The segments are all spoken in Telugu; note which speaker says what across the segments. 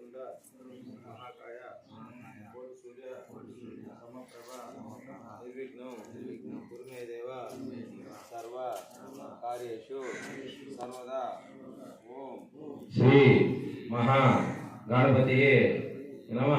Speaker 1: వక్రతుండ మహాకాయ కోటి సూర్య సమప్రభ నిర్విఘ్నం కురుమే దేవ సర్వ కార్యేషు సర్వదా ఓం
Speaker 2: శ్రీ మహా గణపతియే నమ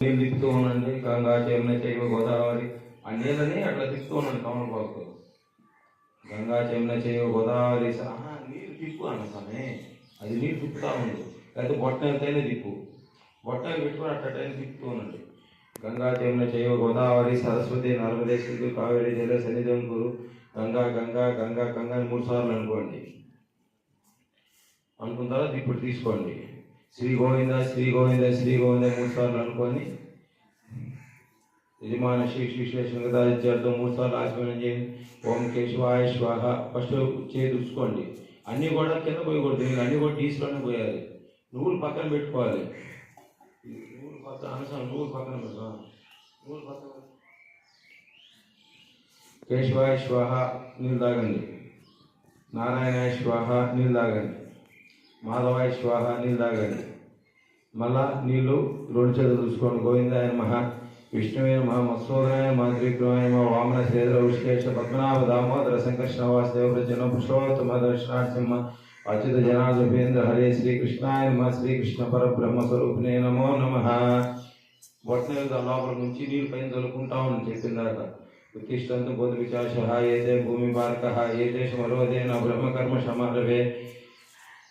Speaker 2: నేను తిప్పుతూ ఉండండి గంగా చెమ్న చేయవ గోదావరి ఆ నీళ్ళని అట్లా తిప్పుతూ ఉండండి కమలపాకు గంగా చెమ్న చేయవ గోదావరి స- ఆహా, నీళ్ళు తిప్పు అన్న స్వామి. అది నీళ్ళు తిప్పుతా ఉంది. లేకపోతే బొట్టనైతేనే తిప్పు. బొట్టలు పెట్టుకొని అట్ట టైం తిప్పుతూ ఉండండి గంగా చెమ్న చేయవ గోదావరి సరస్వతి నర్మదే సింధు కావేరి జల సన్నిధం గురు గంగా గంగా గంగా గంగా అని మూడు సార్లు అనుకోండి. అనుకున్న తర్వాత ఇప్పుడు తీసుకోండి. శ్రీ గోవింద శ్రీ గోవింద శ్రీ గోవింద మూడు సార్లు అనుకొని యజమాన శ్రీ శ్రీ శ్రీ శృంగదారిత్యార్థం మూడు సార్లు ఆచమనం చేయండి. ఓం కేశవాయ శ్వాహ ఫస్ట్ చేయి అన్నీ కూడా కింద పోయకూడదు మీరు అన్నీ కూడా తీసుకొని పోయాలి. నువ్వులు పక్కన పెట్టుకోవాలి. నువ్వులు పక్కన అనసం నువ్వులు పక్కన పెట్టు నువ్వులు పక్కన కేశవాయ శ్వాహ నీళ్ళు తాగండి. నారాయణ శ్వాహ నీళ్ళు తాగండి. మాధవాయ శ్వాహ నీళ్ళు తాగండి. మళ్ళా నీళ్ళు రెండు చేతులు చూసుకోండి గోవిందాయ మహా విష్ణువే మహా మత్సోదరాయ మహా త్రివిక్రమాయ మహా వామన శ్రీధర ఉష్కేశ పద్మనాభ దామోదర సంకర్షణ వాసుదేవ ప్రజన పురుషోత్తమ దర్శనార్థమ అచ్యుత జనార్దపేంద్ర హరే శ్రీకృష్ణాయ నమ శ్రీకృష్ణ పరబ్రహ్మ స్వరూపిణే నమో నమ. బొట్టన లోపల నుంచి నీళ్ళు పైన చల్లుకుంటా చెప్పిందాక ఉత్తిష్టంతు బోధ విచాష ఏతే భూమి భారక ఏతే మరోదేన బ్రహ్మకర్మ సమారవే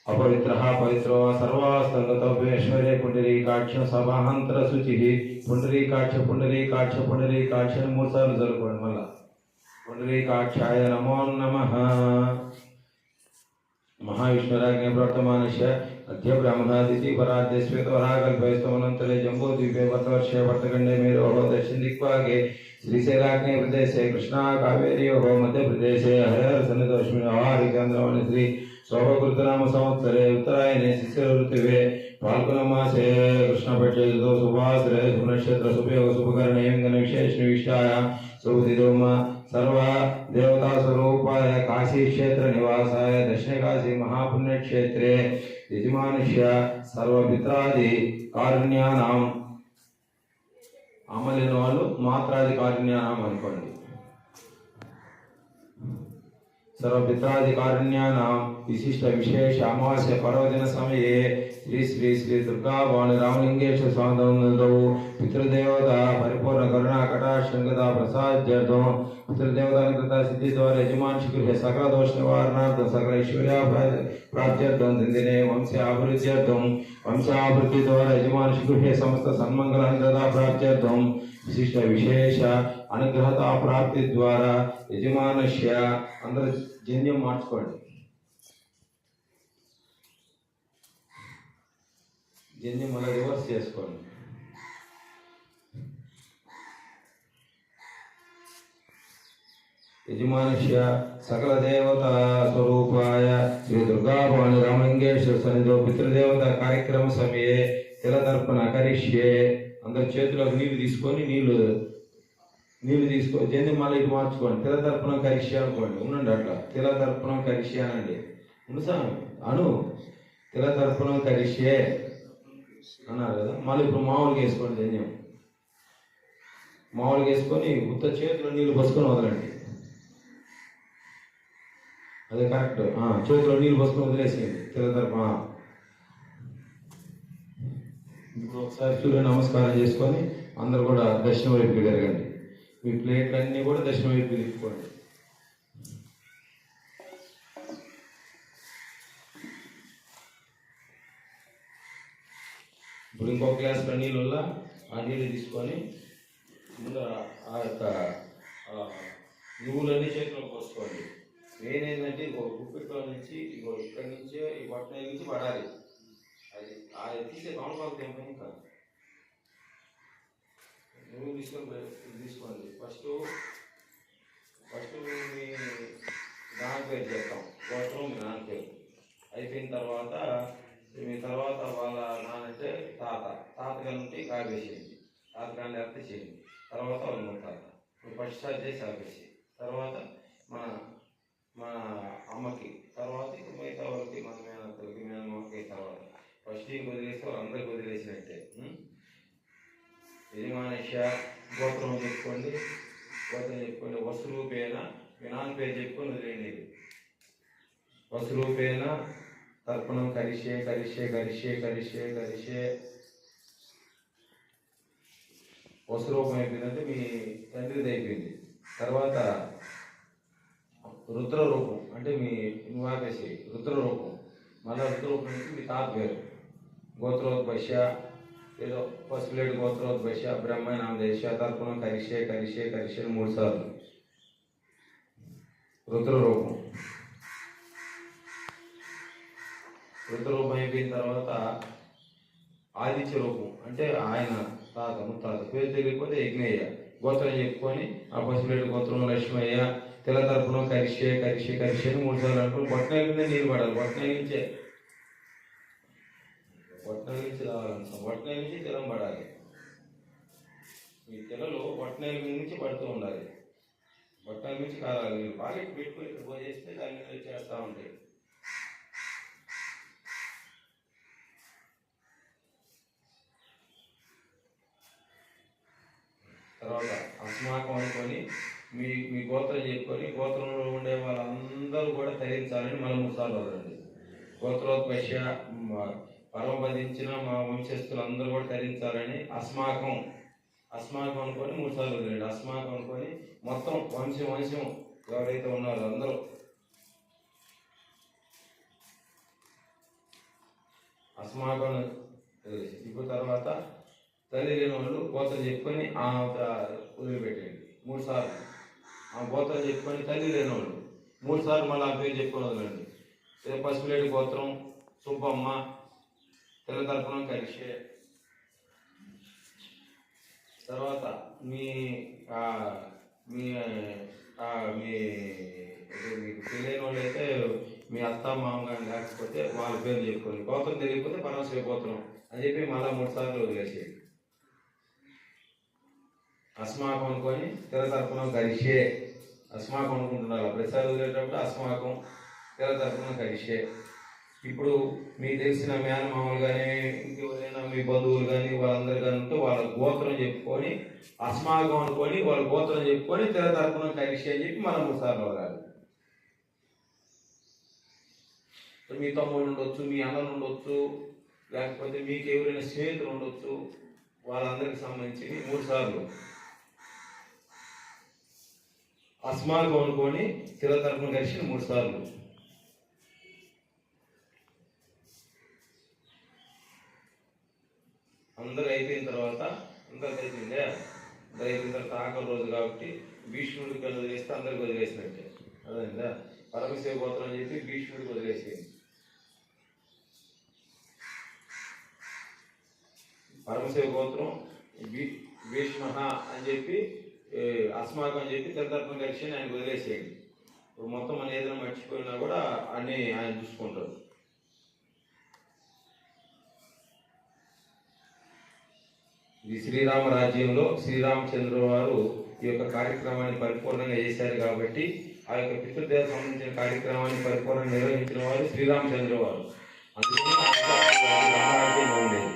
Speaker 2: अपवित्र अपवित्रः पवित्रो सर्वास्तङ्गतव्येश्वरे पुण्डरीकाक्ष सभान्तरशुचिः पुण्डरीकाक्ष पुण्डरीकाक्ष पुण्डरीकाक्ष मूर्सार् जलकुण्मल पुण्डरीकाक्षाय नमो नमः। महाविष्णुराज्ञ प्रवर्तमानस्य अद्य ब्राह्मणादिति पराद्य श्वेतवराकल्पयस्तमनन्तरे जम्बूद्वीपे वर्तवर्षे वर्तखण्डे मेरोः दक्षिणदिक्पागे श्रीशैलाग्ने प्रदेशे कृष्णा कावेरी मध्य प्रदेश कावेर्योः मध्यप्रदेशे हरिहरसन्निधलक्ष्मी अवारिचन्द्रमणि श्री కావేర్యో శోభకృతనామ సంవత్సరే ఉత్తరాయణే శిశిర ఋతువే పాల్గొన మాసే కృష్ణపక్షేతో సుభాశ్రే సునక్షత్ర సుపయోగ శుభకరణేంగన విశేష విషయాయ శుభదిరోమ సర్వ దేవతా స్వరూపాయ కాశీక్షేత్ర నివాసాయ దక్షిణ కాశీ మహాపుణ్యక్షేత్రే. యజమానుష్య సర్వపిత్రాది కారుణ్యానాం. అమలిన వాళ్ళు మాత్రాది కారుణ్యానాం అనుకోండి. సర్వపిత్రాదికారుణ్యానాం విశిష్ట విశేష అమావాస్య పర్వదిన సమయే శ్రీ శ్రీ శ్రీ దుర్గా వాణి రామలింగేశ్వర స్వామి పితృదేవత పరిపూర్ణ కరుణా కటాక్షంగత ప్రసాద్యర్థం పితృదేవతానుకృత సిద్ధి ద్వారా యజమాన్ గృహ సకల దోష నివారణార్థం సకల ఐశ్వర్య ప్రాప్త్యర్థం జన్యం మార్చుకోండి. జన్యం మళ్ళీ రివర్స్ చేసుకోండి. యజమానుష్య సకల దేవత స్వరూపాయ శ్రీ దుర్గాభవాని రామలింగేశ్వర సన్నిధో పితృదేవత కార్యక్రమ సమయే తిలతర్పణ కరిష్యే. అందరి చేతిలోకి నీళ్ళు తీసుకొని నీళ్ళు నీళ్ళు తీసుకొని జంది మళ్ళీ ఇటు మార్చుకోండి. తిలతర్పణం కరిష్య అనుకోండి. ఉండండి అట్లా. తిలతర్పణం కరిష్య అనండి. ఉండు స్వామి. అను. తిలతర్పణం కరిష్యే అన్నారు కదా. మళ్ళీ ఇప్పుడు మామూలుగా వేసుకోండి జన్యం మామూలుగా వేసుకొని ఉత్త చేతిలో నీళ్ళు పోసుకొని వదలండి. అదే కరెక్ట్. ఆ, చేతిలో నీళ్ళు పోసుకొని వదిలేసేయండి. తిలతర్పణ ఇప్పుడు ఒకసారి సూర్య నమస్కారం చేసుకొని అందరు కూడా దర్శనం వైపు జరగండి. మీ ప్లేట్లన్నీ కూడా దక్షిణ వైపు తిప్పుకోండి ఇప్పుడు ఇంకో గ్లాస్ నీళ్ళు వల్ల ఆ నీళ్ళు తీసుకొని ముందు ఆ- యొక్క నువ్వులన్నీ చేతిలో పోసుకోండి. మెయిన్ ఏంటంటే ఇంకో గుప్పిట్లో నుంచి ఇంకో ఇక్కడి నుంచి ఈ బట్టల నుంచి పడాలి. అది అది తీసే కౌంట్ ఏమో ఇంకా తీసుకొని తీసుకోండి. ఫస్ట్ ఫస్ట్ మీ నాన్న పేరు చేస్తాం ఫస్ట్ మీ నాన్న పేరు అయిపోయిన తర్వాత మీ తర్వాత వాళ్ళ నానంటే తాత. తాతగారి నుండి కాపేసేయండి తాతగాన్ని లేకపోతే చేయండి. తర్వాత వాళ్ళు ముత్తాత మీరు ఫస్ట్ స్టార్ట్ చేసి ఆపేసి తర్వాత మన మన అమ్మకి తర్వాత ఇక మిగతా వాళ్ళకి మన మేనత్తలకి మేనమ్మకి తర్వాత. ఫస్ట్ వదిలేస్తే వాళ్ళందరికీ వదిలేసినట్టే. యజమానిష గోత్రం చెప్పుకోండి గోత్రం చెప్పుకోండి వసురూపేణ వినాన్ పేరు చెప్పుకొని వదిలేండి వసురూపేణ తర్పణం కరిషే కరిషే కరిషే కరిషే కరిషే. వసురూపం అయిపోయిందంటే మీ తండ్రిది అయిపోయింది. తర్వాత రుద్ర రూపం అంటే మీ నువ్వు రుద్ర రూపం. మళ్ళీ రుద్ర రూపం నుంచి మీ తాత పేరు గోత్రోద్భష్య ఏదో పసుపులేడు గోత్రోద్భష్య బ్రహ్మనామదేశ తర్పణం కరిషే కరిషే కరిషే మూడు సార్లు. రుద్ర రూపం రూపం అయిపోయిన తర్వాత ఆదిత్య రూపం అంటే ఆయన తాత ముత్తాత. పేరు తెలియకపోతే యజ్ఞయ్య గోత్రం చెప్పుకొని ఆ పసుపులేడు గోత్రం లక్ష్మయ్య తెల్ల తర్పణం కరిషే కరిషే కరిషే అని మూడు సార్లు అనుకుని బొట్టనగ మీద నీళ్ళు పడాలి. బొట్టనగ నుంచే నుంచి రావాలంట నుంచి తెలం పడాలి. ఈ తెలలో బొట్టనగ నుంచి పడుతూ ఉండాలి. బొట్టనగ నుంచి కారాలి. మీరు బాగా పెట్టుకుని పెట్టుకొని ఇక్కడ పోసేస్తే దాని మీద చేస్తూ ఉంటాయి తర్వాత అస్మాకం అనుకొని మీ మీ గోత్రం చెప్పుకొని గోత్రంలో ఉండే వాళ్ళందరూ కూడా తరించాలని మనం ముసాలు సార్లు వదలండి గోత్రోత్పక్ష పరమపదించిన మా వంశస్థులు అందరూ కూడా తరించాలని అస్మాకం అస్మాకం అనుకొని మూడు సార్లు వదిలేండి. అస్మాకం అనుకొని మొత్తం వంశం వంశం ఎవరైతే ఉన్నారో అందరూ. అస్మాకం ఇప్పుడు తర్వాత తల్లి లేని వాళ్ళు గోత్రం చెప్పుకొని ఆ వదిలిపెట్టండి మూడు సార్లు. ఆ గోత్రం చెప్పుకొని తల్లి లేని వాళ్ళు మూడు సార్లు మళ్ళీ ఆ పేరు చెప్పుకొని వదలండి. పసుపులేడి గోత్రం సుబ్బమ్మ తెల్ల తర్పణం కలిసే తర్వాత మీ మీ మీ తెలియని వాళ్ళు అయితే మీ అత్త మామ కానీ లేకపోతే వాళ్ళ పేరు చెప్పుకొని గోత్రం తెలియకపోతే పరమశివ గోత్రం అని చెప్పి మళ్ళీ మూడు సార్లు వదిలేసేయండి అస్మాకం అనుకొని తెల్ల తర్పణం కలిసే. అస్మాకం అనుకుంటున్నారు. ప్రసాద్ వదిలేటప్పుడు అస్మాకం తెల్ల తర్పణం కలిసే. ఇప్పుడు మీకు తెలిసిన మేనమామలు కానీ ఇంకెవరైనా మీ బంధువులు కానీ వాళ్ళందరూ కానీ వాళ్ళ గోత్రం చెప్పుకొని అస్మాగం అనుకొని వాళ్ళ గోత్రం చెప్పుకొని తెర తరపున కలిసి అని చెప్పి మనం మూడు సార్లు వదలాలి మీ తమ్ముళ్ళు ఉండొచ్చు మీ అన్నలు ఉండొచ్చు లేకపోతే మీకు ఎవరైనా స్నేహితులు ఉండొచ్చు వాళ్ళందరికి సంబంధించి మూడు సార్లు. అస్మాగం అనుకొని తిర తరపున కలిసి మూడు సార్లు. అందరూ అయిపోయిన తర్వాత అందరికి అయిపోయిందే అందరు అయిపోయిన తర్వాత ఆకలి రోజు కాబట్టి భీష్ముడికి వదిలేస్తే అందరికి వదిలేసినట్టే. అదేందా పరమశివ గోత్రం అని చెప్పి భీష్ముడికి వదిలేసేయండి. పరమశివ గోత్రం భీ- భీష్మ అని చెప్పి అస్మాకం అని చెప్పి తెల్లతరపున కలిసి ఆయన వదిలేసేయండి. ఇప్పుడు మొత్తం మన ఏదైనా మర్చిపోయినా కూడా అన్నీ ఆయన చూసుకుంటారు. ఇది శ్రీరామ రాజ్యంలో శ్రీరామచంద్ర వారు ఈ యొక్క కార్యక్రమాన్ని పరిపూర్ణంగా చేశారు కాబట్టి ఆ యొక్క పితృదేవ సంబంధించిన కార్యక్రమాన్ని పరిపూర్ణంగా నిర్వహించిన వారు శ్రీరామచంద్ర వారు అందుకని ఉండేది.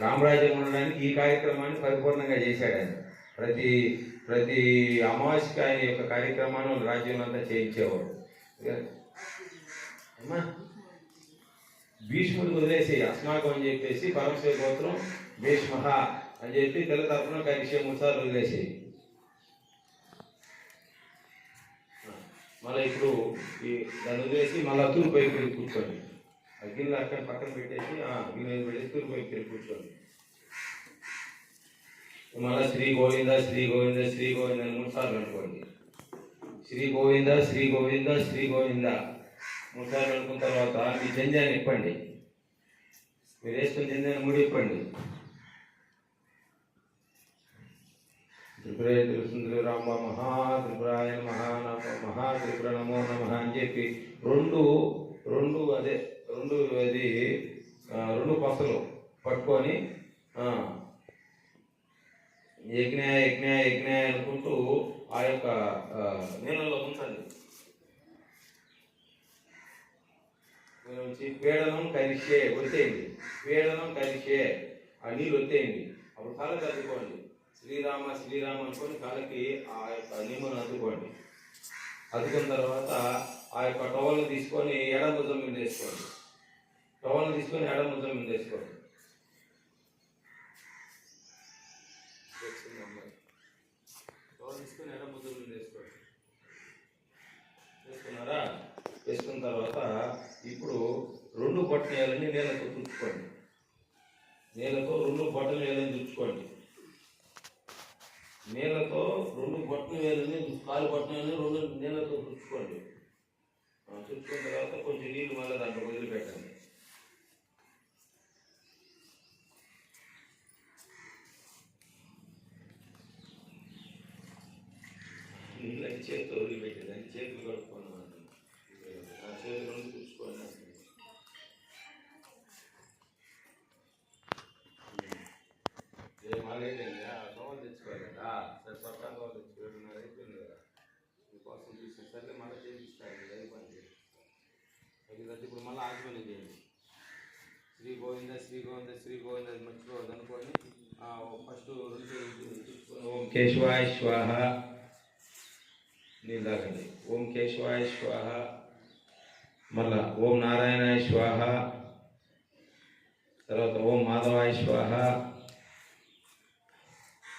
Speaker 2: రామరాజ్యం ఉండడానికి ఈ కార్యక్రమాన్ని పరిపూర్ణంగా చేశాడు ఆయన. ప్రతి ప్రతి అమావాస్యకి ఆయన యొక్క కార్యక్రమాన్ని రాజ్యం రాజ్యంలో అంతా చేయించేవాడు అమ్మా భీష్ముడు వదిలేసి అస్మాకం అని చెప్పేసి పరమశివ గోత్రం భీష్మ అని చెప్పి తెల్ల తరఫున కలిసే మూడు సార్లు వదిలేసి మళ్ళీ ఇప్పుడు ఈ దాన్ని వదిలేసి మళ్ళీ తూర్పు వైపు కూర్చోండి. ఆ గిన్నె అక్కడ పక్కన పెట్టేసి ఆ గిన్నె పెట్టేసి తూర్పు వైపు కూర్చోండి. మళ్ళీ శ్రీ గోవింద శ్రీ గోవింద శ్రీ గోవింద అని మూడు సార్లు అనుకోండి. శ్రీ గోవింద శ్రీ గోవింద శ్రీ గోవింద. మూడు సార్లు అనుకున్న తర్వాత మీ జంజాన్ని ఇప్పండి. మీరు వేసుకున్న జంజాన్ని ముడి ఇప్పండి. త్రిపురే తెలుస్తుంది రామ మహా త్రిపురాయ మహానామ మహా త్రిపుర నమో నమ అని చెప్పి రెండు రెండు అదే రెండు అది రెండు పసలు పట్టుకొని యజ్ఞ యజ్ఞ యజ్ఞ అనుకుంటూ ఆ యొక్క నీళ్ళలో ఉంచండి. నుంచి పీడనం కలిసే వచ్చేయండి పీడనం కలిసే ఆ నీళ్ళు వచ్చేయండి అప్పుడు తల అద్దుకోండి శ్రీరామ శ్రీరామ అనుకొని కాళ్ళకి ఆ యొక్క నిమ్మను అద్దుకోండి. అద్దుకున్న తర్వాత ఆ యొక్క టవల్ని తీసుకొని ఎడ భుజం మీద వేసుకోండి. టవల్ని తీసుకొని ఎడ భుజం మీద వేసుకోండి. టవల్ తీసుకొని ఎడ భుజం మీద వేసుకోండి. వేసుకున్నారా? వేసుకున్న తర్వాత ఇప్పుడు రెండు బట్టలు వేయాలని నేలతో తుడుచుకోండి. నేలతో రెండు బట్టలు వేయాలని తుడుచుకోండి. నీళ్ళతో రెండు బొట్టలు వేలని కాలు బొట్టలు రెండు నీళ్ళతో తుడుచుకోండి. ఆ, తుడుచుకున్న తర్వాత కొంచెం నీళ్ళు మళ్ళీ దాంట్లో వదిలిపెట్టండి. నీళ్ళు చేతితో వదిలిపెట్టేది అని చేతులు కడుక్కోండి ఆ చేతులు రెండు తుడుచుకోండి అంటుంది. ఏ మాలేదండి ఆ టవల్ తెచ్చుకోలేదా సరే పట్టా టవల్ తెచ్చుకోలేదు అయిపోయింది కదా మీకోసం తీసిన సరే మళ్ళీ చేపిస్తాను అయిపోయింది అది ఇప్పుడు మళ్ళీ ఆగిపోయిన చేయండి శ్రీ గోవింద శ్రీ గోవింద శ్రీ గోవింద అది మర్చిపోవద్దు అనుకొని ఫస్ట్ రెండు చేతులు తెచ్చుకొని ఓం కేశవాయ స్వాహ నీళ్ళు తాగండి ఓం కేశవాయ స్వాహ మళ్ళా ఓం నారాయణాయ స్వాహ తర్వాత ఓం మాధవాయ స్వాహ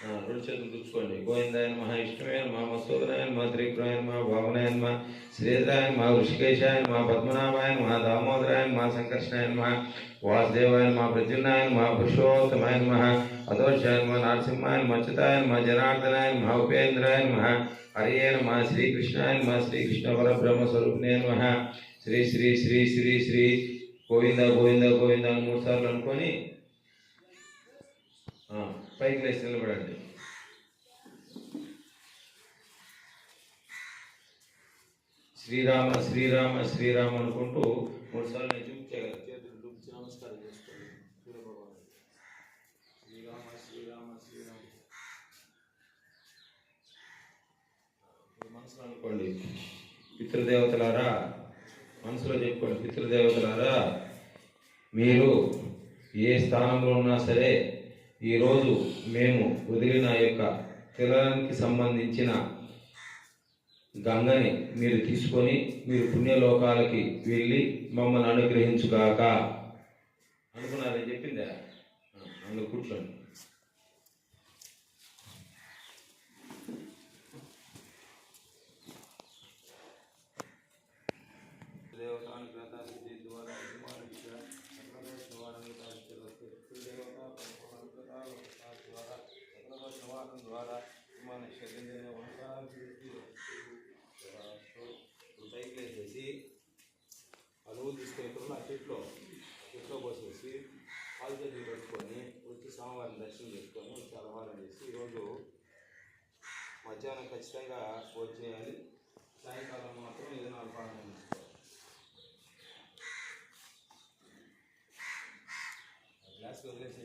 Speaker 2: ఆ, రెండు చేతులు తుడుచుకోండి గోవిందాయ నమ ఇష్టమే మా మసూదరాయ మా త్రిపురాయ మా భావనాయ మా శ్రీధరాయ మా ఋషికేశాయ మా పద్మనాభాయ మా దామోదరాయ మా సంకర్షణాయ మా వాసుదేవాయ మా ప్రద్యున్నాయ మా పురుషోత్తమాయ నమ అదోషాయ మా నరసింహాయ మచ్యుతాయ మా జనార్దనాయ మా ఉపేంద్రాయ నమ హరియే నమ శ్రీకృష్ణాయ నమ శ్రీకృష్ణ పరబ్రహ్మ స్వరూపిణే నమ శ్రీ శ్రీ శ్రీ శ్రీ శ్రీ గోవింద గోవింద గోవింద అని మూడు సార్లు అనుకొని ఆ, పైకి లేచి నిలబడండి. శ్రీరామ శ్రీరామ శ్రీరామ అనుకుంటూ మూడు సార్లు నేను చూపించగలను చేతులు చూపించి నమస్కారం చేసుకోండి. శ్రీరామ శ్రీరామ శ్రీరామ. మనసులో అనుకోండి పితృదేవతలారా మనసులో చెప్పుకోండి పితృదేవతలారా మీరు ఏ స్థానంలో ఉన్నా సరే ఈరోజు మేము వదిలిన యొక్క తిలనానికి సంబంధించిన గంగని మీరు తీసుకొని మీరు పుణ్యలోకాలకి వెళ్ళి మమ్మల్ని అనుగ్రహించుగాక. అనుకున్నారని చెప్పిందా? అందుకు అందులో కూర్చోండి దేవతానుగ్రహానికి ద్వారా అభిమానించ సకలదోష నివారణ దేవత ద్వారా సకలదోష నివారణ ద్వారా అభిమానించ పైకి వేసేసి ఆ నువ్వు ఆ చెట్లో చెట్లో పోసేసి పాలు చేతులు పెట్టుకొని వచ్చి స్వామివారిని దర్శనం చేసుకొని వచ్చి అలవారం చేసి ఈరోజు మధ్యాహ్నం ఖచ్చితంగా భోజనం చేయాలి. సాయంకాలం మాత్రం ఏదైనా అల్పాహారం చేసుకోవాలి. గ్లాస్ వదిలేసి